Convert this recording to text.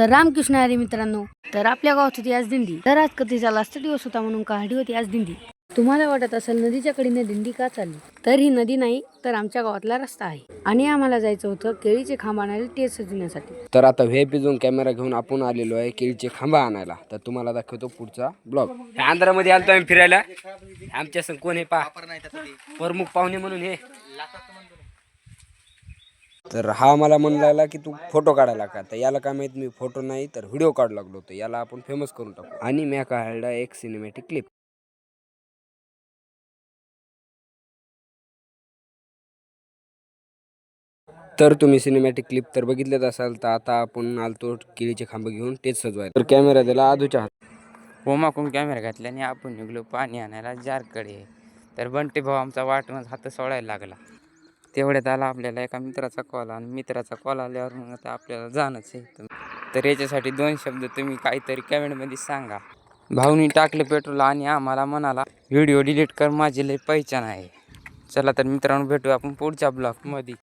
तर रामकृष्ण हरी मित्रांनो तर आपल्या गावात होती आज दिंडी. तर आज कथेचा लास्ट दिवस होता म्हणून काढली होती आज दिंडी. तुम्हाला वाटत असेल नदीच्या कडीने दिंडी का चालली? तर ही नदी नाही तर आमच्या गावातला रस्ता आहे. आणि आम्हाला जायचं होतं केळीचे खांब आणायला ते सजवण्यासाठी. तर आता व्हे पी कॅमेरा घेऊन आपण आलेलो आहे केळीचे खांबा आणायला. तर तुम्हाला दाखवतो पुढचा ब्लॉग आंध्रामध्ये आलतो आम्ही फिरायला. आमच्या संग कोण हे पा प्रमुख पाहुणे म्हणून हे. तर हा मला म्हणला की तू फोटो काढायला का? तर याला काय माहीत मी फोटो नाही तर व्हिडिओ काढू लागलो होतो. याला आपण फेमस करून टाकू. आणि मी काढला एक सिनेमॅटिक क्लिप तर तुम्ही सिनेमॅटिक क्लिप तर बघितलेच असाल तर आता आपण आलतो केळीचे खांब घेऊन तेच सजवाय तर कॅमेरा दिला आजूच्या हात होमाकून कॅमेरा घातल्याने आपण निघलो पाणी आणायला जारकडे. तर बंटी भाऊ आमचा वाटूनच हात सोडायला लागला. तेवढ्यात आला आपल्याला एका मित्राचा कॉल आणि मित्राचा कॉल आल्यावर मग आता आपल्याला जाणंच आहे. तर याच्यासाठी दोन शब्द तुम्ही काहीतरी कमेंटमध्ये सांगा. भाऊनी टाकले पेट्रोल आणि आम्हाला म्हणाला व्हिडिओ डिलीट कर माझी लई पहिचान आहे. चला तर मित्रांनो भेटू आपण पुढच्या ब्लॉगमध्ये